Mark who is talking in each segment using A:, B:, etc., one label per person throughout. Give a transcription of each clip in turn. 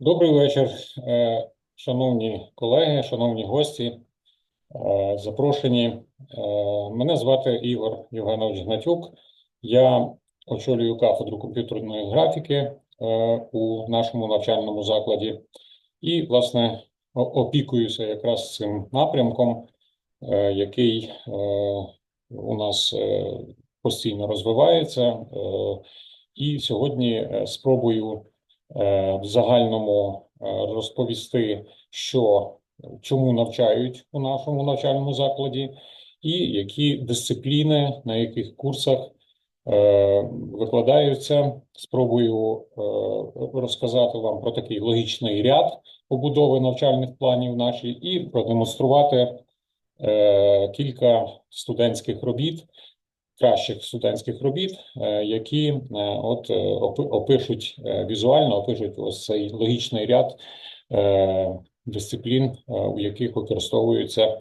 A: Добрий вечір, е, шановні колеги, шановні гості, е, запрошені. Е, Мене звати Ігор Євгенович Гнатюк. Я очолюю кафедру комп'ютерної графіки у нашому навчальному закладі і, власне, опікуюся якраз цим напрямком, який у нас постійно розвивається. І сьогодні спробую в загальному е, розповісти, що чому навчають у нашому навчальному закладі, і які дисципліни, на яких курсах е, викладаються. Спробую е, розказати вам про такий логічний ряд побудови навчальних планів наші і продемонструвати е, кілька студентських робіт, кращих студентських робіт, е, які е, от е, опи- опишуть візуально, опишуть ось цей логічний ряд дисциплін, у яких використовуються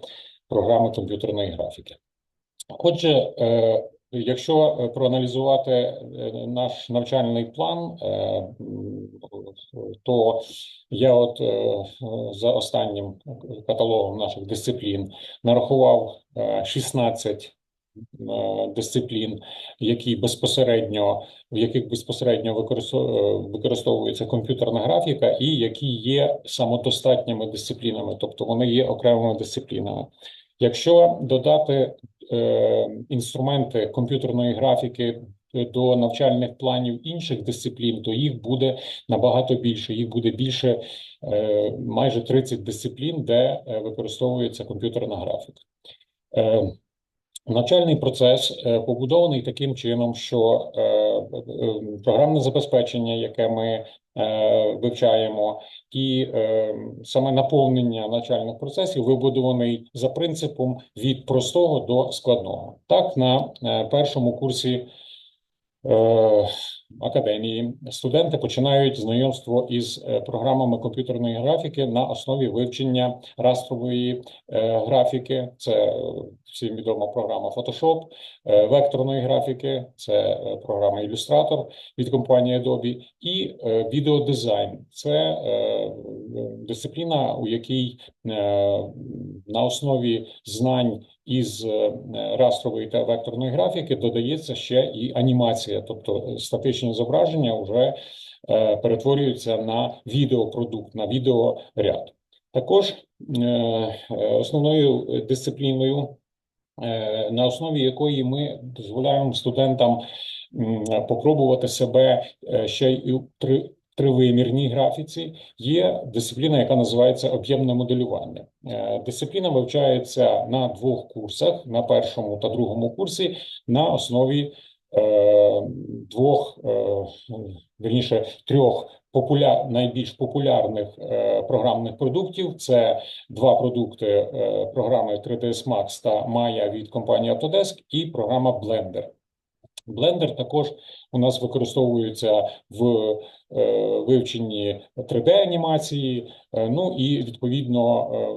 A: програми комп'ютерної графіки. Отже, якщо проаналізувати наш навчальний план, то я от за останнім каталогом наших дисциплін нарахував е, 16 е, дисциплін, які безпосередньо в яких безпосередньо е, використовується комп'ютерна графіка, і які є самодостатніми дисциплінами, тобто вони є окремими дисциплінами. Якщо додати е, інструменти комп'ютерної графіки до навчальних планів інших дисциплін, то їх буде набагато більше. Їх буде більше е, майже 30 дисциплін, де е, використовується комп'ютерна графіка. Е, Навчальний процес е, побудований таким чином, що е, е, програмне забезпечення, яке ми вивчаємо, і саме наповнення навчальних процесів вибудований за принципом від простого до складного. Так, на першому курсі академії студенти починають знайомство із е, програмами комп'ютерної графіки на основі вивчення растрової е, графіки. Це е, всім відома програма Photoshop, векторної графіки, це програма Illustrator від компанії Adobe, і відеодизайн. Це дисципліна, у якій на основі знань із растрової та векторної графіки додається ще і анімація, тобто статичні зображення вже е, перетворюються на відеопродукт, на відеоряд. Також е, е, основною дисципліною, е, на основі якої ми дозволяємо студентам попробувати себе е, ще й у три, тривимірній графіці, є дисципліна, яка називається об'ємне моделювання. Е, Дисципліна вивчається на двох курсах: на першому та другому курсі, на основі двох, е, вірніше, трьох популя... найбільш популярних е, програмних продуктів. Це два продукти е, програми 3ds Max та Maya від компанії Autodesk і програма Blender. Blender також у нас використовується в е, вивченні 3D-анімації, е, ну і відповідно е, е,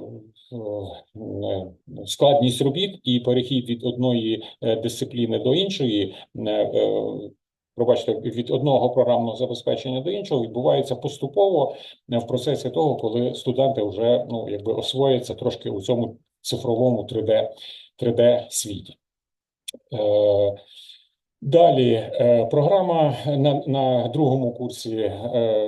A: складність робіт і перехід від одної е, дисципліни до іншої. е, е, Пробачте, від одного програмного забезпечення до іншого відбувається поступово е, в процесі того, коли студенти вже ну якби освояться трошки у цьому цифровому 3D 3D світі. Е, Далі е, програма на, на другому курсі е,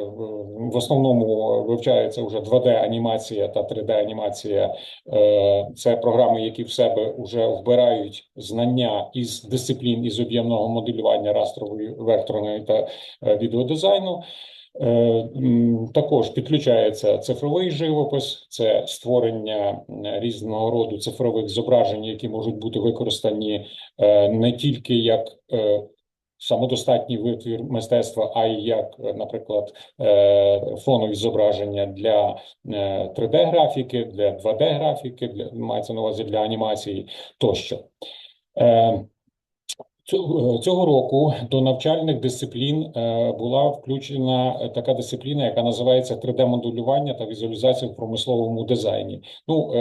A: в основному вивчається вже 2D-анімація та 3D-анімація. Е, Це програми, які в себе вже вбирають знання із дисциплін із об'ємного моделювання растрової, векторної та відеодизайну. Е, Також підключається цифровий живопис, це створення різного роду цифрових зображень, які можуть бути використані е, не тільки як е, самодостатній витвір мистецтва, а й як, наприклад, фонові зображення для 3D-графіки, для 2D-графіки, для мається на увазі для анімації тощо. Е, Цього року до навчальних дисциплін е, була включена е, така дисципліна, яка називається 3D-моделювання та візуалізація в промисловому дизайні. Ну,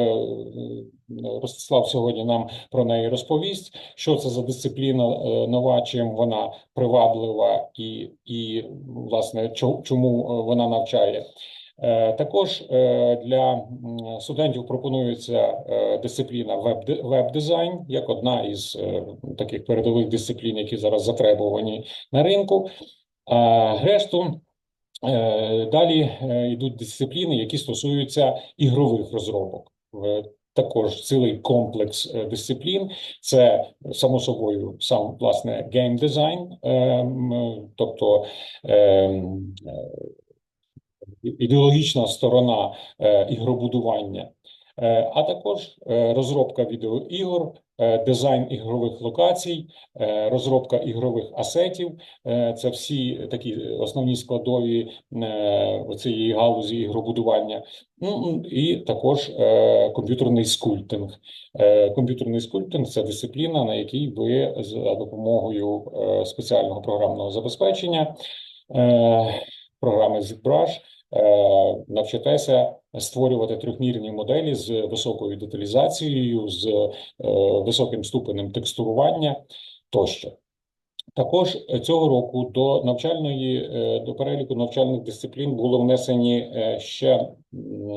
A: Ростислав сьогодні нам про неї розповість. Що це за дисципліна нова, чим вона приваблива і, і власне, чо- чому вона навчає. Е, Також е, для студентів пропонується е, дисципліна веб- веб-дизайн як одна із таких передових дисциплін, які зараз затребувані на ринку. А решту далі йдуть дисципліни, які стосуються ігрових розробок. Також цілий комплекс дисциплін. Це само собою сам власне гейм-дизайн, е, тобто е, м, ідеологічна сторона е, ігробудування, Е, а також е, розробка відеоігор, дизайн ігрових локацій, розробка ігрових асетів. Це всі такі основні складові цієї галузі ігробудування. Ну і також комп'ютерний скульптинг. Комп'ютерний скульптинг це дисципліна, на якій ви за допомогою спеціального програмного забезпечення програми ZBrush навчитеся створювати трьохмірні моделі з високою деталізацією, з е, високим ступенем текстурування тощо. Також цього року до навчальної е, до переліку навчальних дисциплін було внесені е, ще,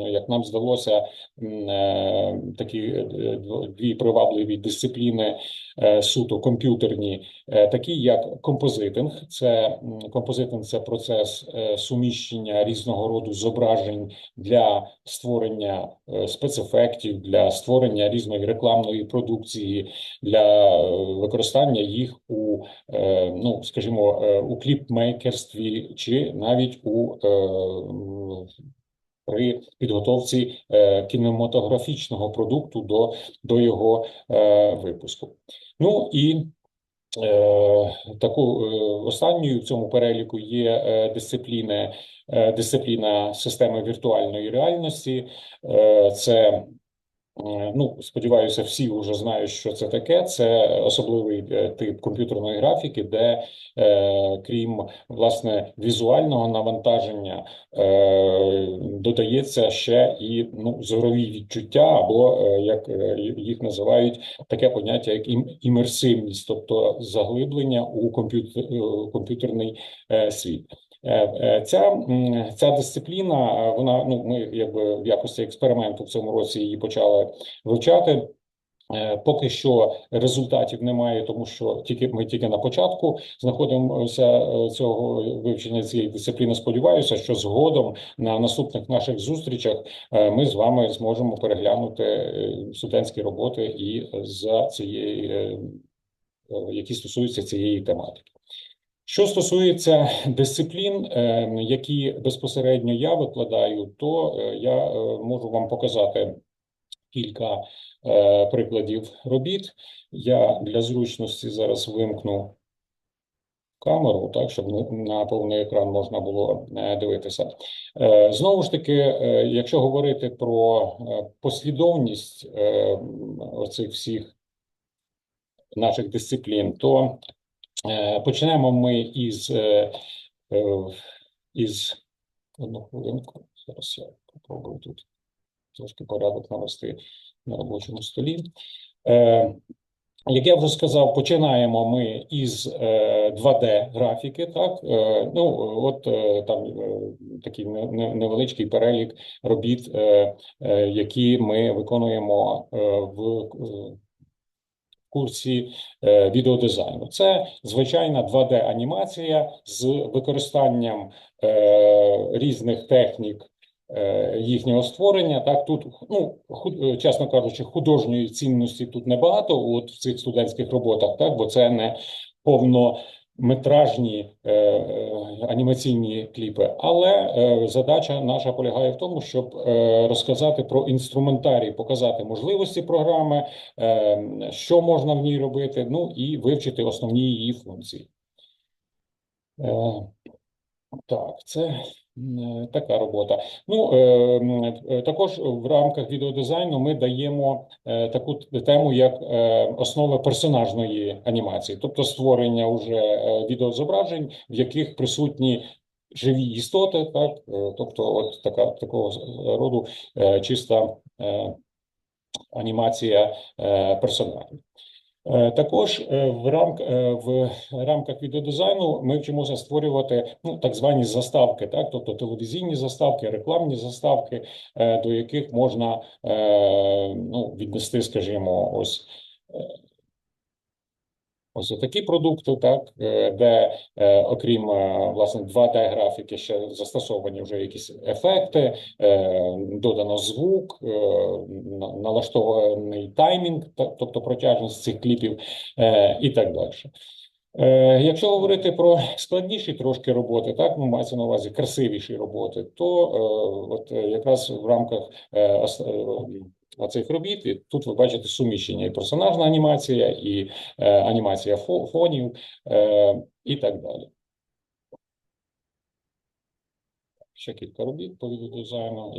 A: як нам здалося, е, такі е, дві привабливі дисципліни е, суто комп'ютерні, е, такі як композитинг. Це композитинг це процес е, суміщення різного роду зображень для створення е, спецефектів, для створення різної рекламної продукції, для е, використання їх у е, ну, скажімо, е, у кліпмейкерстві чи навіть у е, при підготовці е, кінематографічного продукту до, до його е, випуску. Ну і е, таку останньою в цьому переліку є дисципліни, е, дисципліна системи віртуальної реальності. Це Ну, сподіваюся, всі вже знають, що це таке. Це особливий е, тип комп'ютерної графіки, де е, крім власне візуального навантаження е, додається ще і ну, зорові відчуття, або е, як е, їх називають таке поняття, як ім- імерсивність, тобто заглиблення у комп'ютер, е, комп'ютерний е, світ. Е, е, Ця, ця дисципліна, е, вона ну ми якби в якості експерименту в цьому році її почали вивчати. Поки що результатів немає, тому що тільки ми тільки на початку знаходимося цього вивчення цієї дисципліни. Сподіваюся, що згодом на наступних наших зустрічах ми з вами зможемо переглянути студентські роботи і за цієї, які стосуються цієї тематики. Що стосується дисциплін, е, які безпосередньо я викладаю, то е, я е, можу вам показати кілька прикладів робіт. Я для зручності зараз вимкну камеру, так, щоб на- повний екран можна було дивитися. Знову ж таки, якщо говорити про послідовність оцих всіх наших дисциплін, то Почнемо ми із, е, е, із одну хвилинку. Зараз я попробую тут трошки порядок навести на робочому столі. Е, Як я вже сказав, починаємо ми із е, 2D графіки. Так, Е, ну от е, там е, такий не- не- невеличкий перелік робіт, е, е, які ми виконуємо е, в е, курсі е, відеодизайну. Це звичайна 2D-анімація з використанням е, різних технік е, їхнього створення. Так, тут, ну, ху- е, чесно кажучи, художньої цінності тут небагато от в цих студентських роботах, так, бо це не повнометражні е, е, анімаційні кліпи. Але е, задача наша полягає в тому, щоб розказати про інструментарій, показати можливості програми, що можна в ній робити, ну і вивчити основні її функції. Так, це така робота. Ну, е, е, також в рамках відеодизайну ми даємо е, таку тему, як е, основи персонажної анімації, тобто створення уже е, відеозображень, в яких присутні живі істоти, так, е, тобто, от така такого роду е, чиста е, анімація е, персонажів. Е, Також е, в рамк, е, в рамках відеодизайну ми вчимося створювати ну, так звані заставки, так? тобто телевізійні заставки, рекламні заставки, до яких можна ну, віднести, скажімо, ось. Ось такі продукти, так, е, де е, окрім е, власне 2D-графіки ще застосовані вже якісь ефекти, додано звук, налаштований таймінг, та- тобто протяжність цих кліпів і так далі. Якщо говорити про складніші трошки роботи, так ну мається на увазі красивіші роботи, то от якраз в рамках е, оцих робіт і тут ви бачите суміщення і персонажна анімація, і е, анімація фонів е, і так далі. Ще кілька робіт по відеодизайну.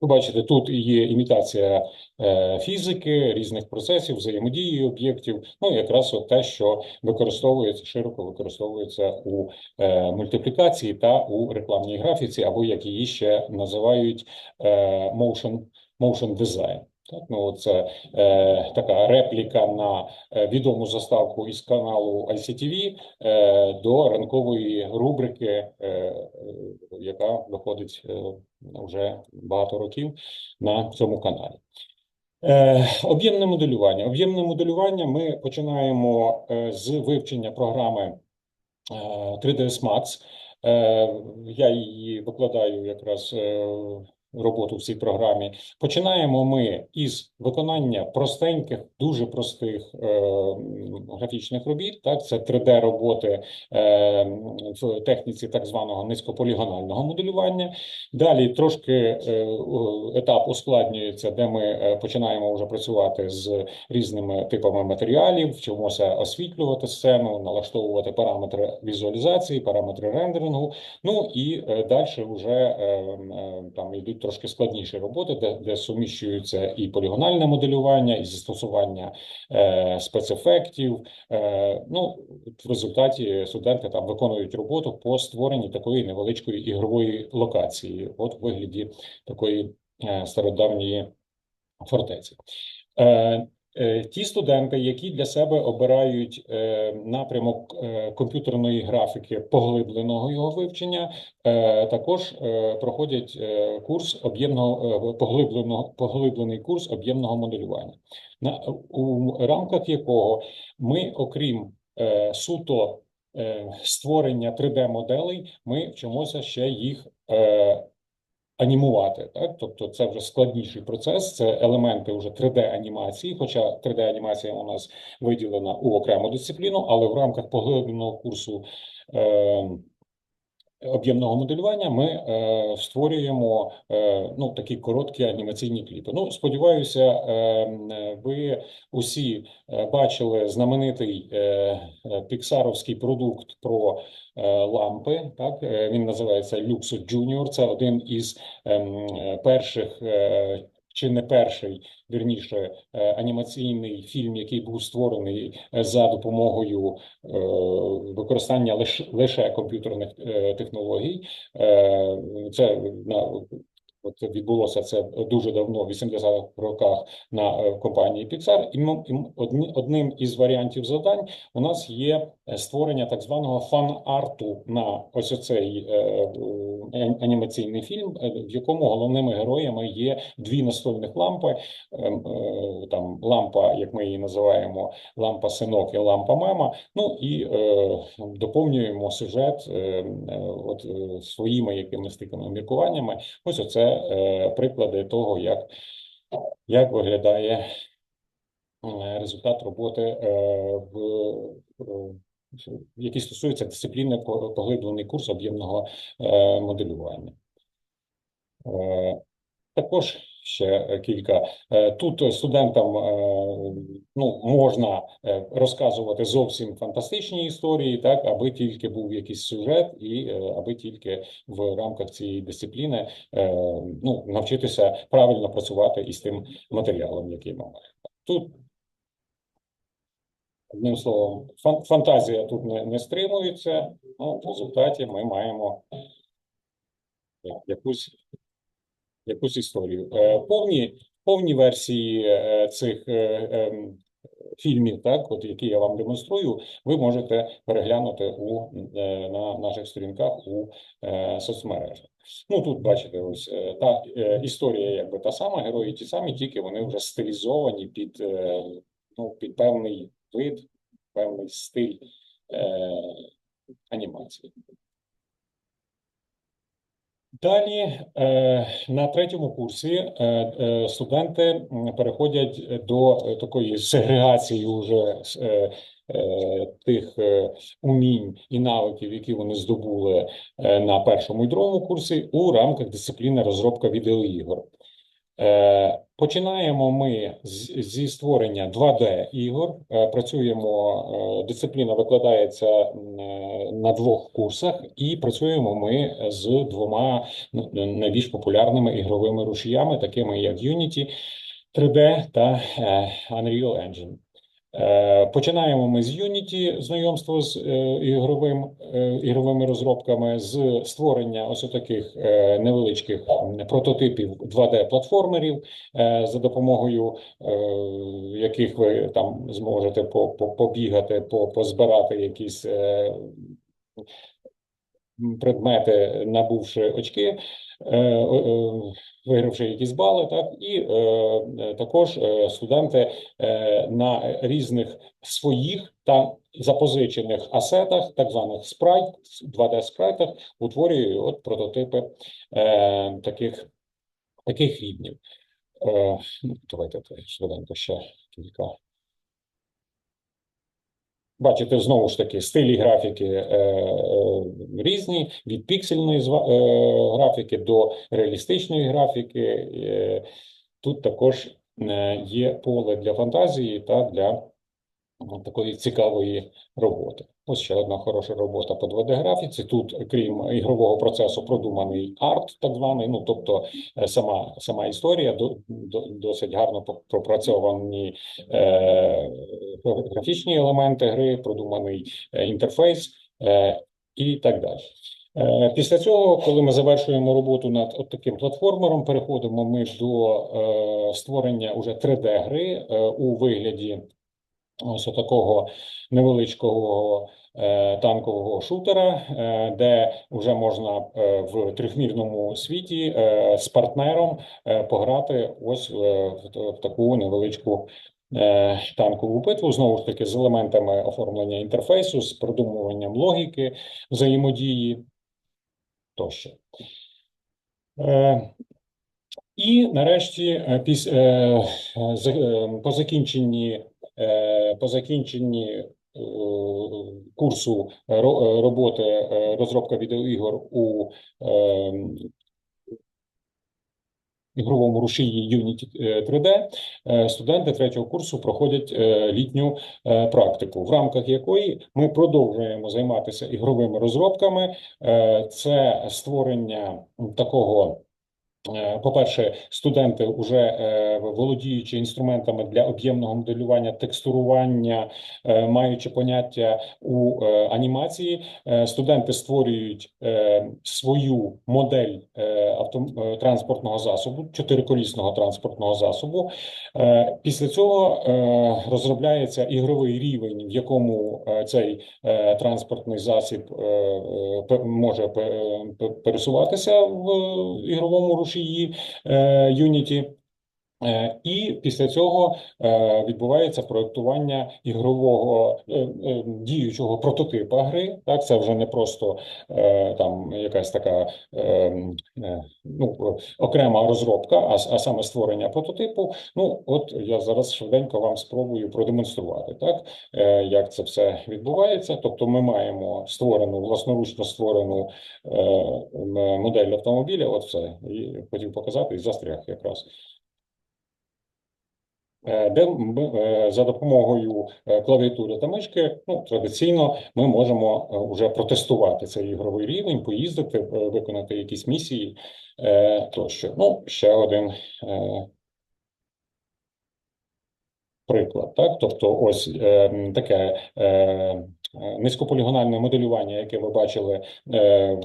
A: Ви бачите, тут є імітація е, фізики, різних процесів, взаємодії об'єктів. Ну, якраз от те, що використовується, широко використовується у е, мультиплікації та у рекламній графіці, або як її ще називають е, motion, motion design. Так, ну, це е, така репліка на е, відому заставку із каналу ICTV е, до ранкової рубрики, е, е, яка виходить е, вже багато років на цьому каналі. Е, Об'ємне моделювання. Об'ємне моделювання ми починаємо е, з вивчення програми е, 3ds Max. Е, Я її викладаю якраз е, роботу в цій програмі. Починаємо ми із виконання простеньких, дуже простих е, графічних робіт. Так, це 3D-роботи е, в техніці так званого низькополігонального моделювання. Далі трошки е, етап ускладнюється, де ми е, починаємо вже працювати з різними типами матеріалів, вчимося освітлювати сцену, налаштовувати параметри візуалізації, параметри рендерингу. Ну і е, далі вже е, е, там йдуть трошки складніші роботи, де, де суміщуються і полігональне моделювання, і застосування е, спецефектів. Е, ну, в результаті студенти там виконують роботу по створенні такої невеличкої ігрової локації, от в вигляді такої е, стародавньої фортеці. Е, Ті студенти, які для себе обирають е, напрямок е, комп'ютерної графіки, поглибленого його вивчення, е, також е, проходять е, курс об'ємного е, поглибленого поглиблений курс об'ємного моделювання, на у рамках якого ми, окрім е, суто е, створення 3D-моделей, ми вчимося ще їх е, анімувати. Так? Тобто це вже складніший процес, це елементи вже 3D-анімації, хоча 3D-анімація у нас виділена у окрему дисципліну, але в рамках поглибленого курсу е, об'ємного моделювання ми е, створюємо е, ну, такі короткі анімаційні кліпи. Ну, сподіваюся, е, ви усі е, бачили знаменитий е, піксаровський продукт про е, лампи. Так, Е, він називається Luxo Junior. Це один із е, перших. е, Чи не перший, вірніше, е, анімаційний фільм, який був створений е, за допомогою е, використання лише, лише комп'ютерних технологій. Це на От відбулося це дуже давно, в 80-х роках на компанії Pixar. І одним із варіантів завдань у нас є створення так званого фан-арту на ось оцей анімаційний фільм, е, в якому головними героями є дві настольних лампи. Ем, е, Там лампа, як ми її називаємо, лампа синок і лампа мама. Ну і е, доповнюємо сюжет от своїми якимись такими міркуваннями. Ось оце приклади того, як, як виглядає результат роботи в, в який стосується дисципліни по- поглиблений курс об'ємного е, моделювання. Е, Також ще кілька. Е, Тут студентам ну, можна розказувати зовсім фантастичні історії, так, аби тільки був якийсь сюжет, і аби тільки в рамках цієї дисципліни ну, навчитися правильно працювати із тим матеріалом, який ми маємо. Тут Одним словом, фан- фантазія тут не, не стримується. Ну, в результаті ми маємо якусь, якусь історію. Е, повні повні версії е, цих е, фільмів, так, от які я вам демонструю, ви можете переглянути у е, на наших сторінках у е, соцмережах. Ну тут бачите, ось е, та е, історія, якби та сама, герої ті самі, тільки вони вже стилізовані під, е, ну, під певний вид, певний стиль е, анімації. Далі е, на третьому курсі е, е, студенти переходять до такої сегрегації уже тих умінь і навиків, які вони здобули на першому і другому курсі у рамках дисципліни розробка відеоігор. Починаємо ми зі створення 2D ігор. Е, Працюємо, е, дисципліна викладається е, на двох курсах, і працюємо ми з двома ну, найбільш популярними ігровими рушіями, такими як Unity 3D та Unreal Engine. Е, Починаємо ми з Unity, знайомство з е, ігровим, е, ігровими розробками, з створення ось таких невеличких прототипів 2D-платформерів, е, за допомогою яких ви там зможете по- по- побігати, по- позбирати якісь предмети, набувши очки, вигравши якісь бали, так і е, е, також е, студенти е, на різних своїх та запозичених асетах, так званих спрайт, 2D спрайтах, утворюють от прототипи е, таких, таких рівнів. Е, ну, давайте швиденько ще кілька. Бачите, знову ж таки, стилі графіки е, е, різні, від піксельної е, графіки до реалістичної графіки. Е, тут також е, є поле для фантазії та для такої цікавої роботи. Ось ще одна хороша робота по 2D-графіці. Тут, крім ігрового процесу, продуманий арт, так званий. Ну тобто, е, сама сама історія до, до, досить гарно пропрацьовані е, графічні елементи гри, продуманий е, інтерфейс е, і так далі. Е, Після цього, коли ми завершуємо роботу над от таким платформером, переходимо ми до е, створення уже 3D-гри е, у вигляді ось такого невеличкого е, танкового шутера, е, де вже можна е, в трьохмірному світі з партнером пограти ось в, таку невеличку танкову битву, знову ж таки, з елементами оформлення інтерфейсу, з продумуванням логіки, взаємодії тощо. І нарешті, по закінченні, по закінченні е, курсу е, роботи е, розробка відеоігор у е, ігровому рушії Unity е, 3D, е, студенти третього курсу проходять е, літню е, практику, в рамках якої ми продовжуємо займатися ігровими розробками. Е, Це створення такого. Е, По-перше, студенти, вже е, володіючи інструментами для об'ємного моделювання, текстурування, е, маючи поняття у анімації, студенти створюють свою модель транспортного засобу, чотириколісного транспортного засобу. Після цього розробляється ігровий рівень, в якому цей транспортний засіб може пе- пе- пересуватися в ігровому рушії е, Unity. Е, І після цього е, відбувається проектування ігрового е, діючого прототипа гри. Так, це вже не просто там якась така ну, окрема розробка, а, а саме створення прототипу. Ну, от я зараз швиденько вам спробую продемонструвати, так, як це все відбувається. Тобто, ми маємо створену власноручно створену модель автомобіля. От все, і хотів показати і застряг якраз. Е, де е, за допомогою е, клавіатури та мишки, ну традиційно ми можемо вже протестувати цей ігровий рівень, поїздити, виконати якісь місії тощо. Ну, ще один приклад. Так, тобто, ось таке низькополігональне моделювання, яке ви бачили, е, е,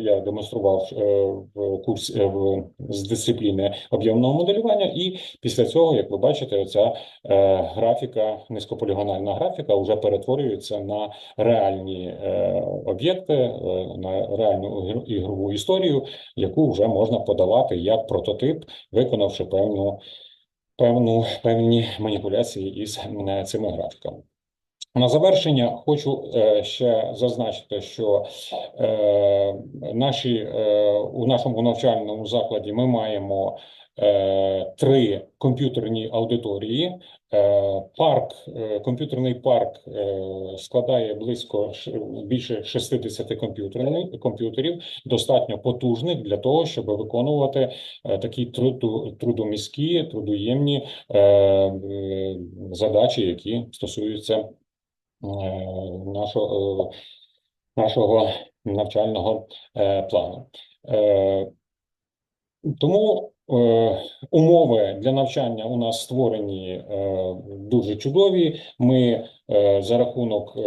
A: я демонстрував е, в курсі е, в, з дисципліни об'ємного моделювання, і після цього, як ви бачите, оця е, графіка, низькополігональна графіка вже перетворюється на реальні е, об'єкти, е, на реальну ігр- ігрову історію, яку вже можна подавати як прототип, виконавши певну, певну, певні маніпуляції із е, цими графіками. На завершення хочу е, ще зазначити, що е, наші, е, у нашому навчальному закладі ми маємо три комп'ютерні аудиторії. Парк, комп'ютерний парк складає близько більше 60 комп'ютерних комп'ютерів, достатньо потужних для того, щоб виконувати такі трудомісткі, трудоємні задачі, які стосуються нашого, е, нашого навчального е, плану. Е, Тому е, умови для навчання у нас створені е, дуже чудові. Ми е, за рахунок е,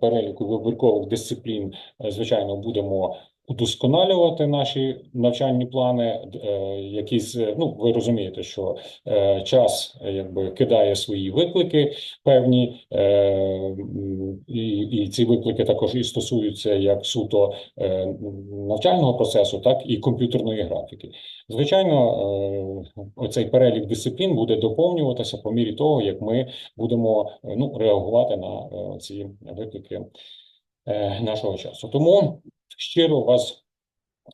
A: переліку вибіркових дисциплін, е, звичайно, будемо удосконалювати наші навчальні плани. Е, якісь, е, ну, ви розумієте, що е, час якби кидає свої виклики певні, і, ці виклики також і стосуються як суто навчального процесу, так і комп'ютерної графіки. Звичайно, оцей перелік дисциплін буде доповнюватися по мірі того, як ми будемо ну, реагувати на ці виклики нашого часу. Тому щиро вас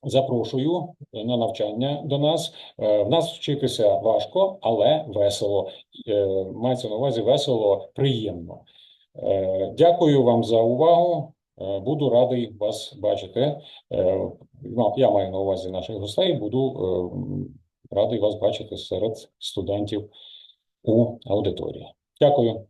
A: запрошую на навчання до нас. Е, В нас вчитися важко, але весело. Е, Мається на увазі весело, приємно. Е, Дякую вам за увагу. Буду радий вас бачити. Ну, Я маю на увазі наших гостей. Буду радий вас бачити серед студентів у аудиторії. Дякую.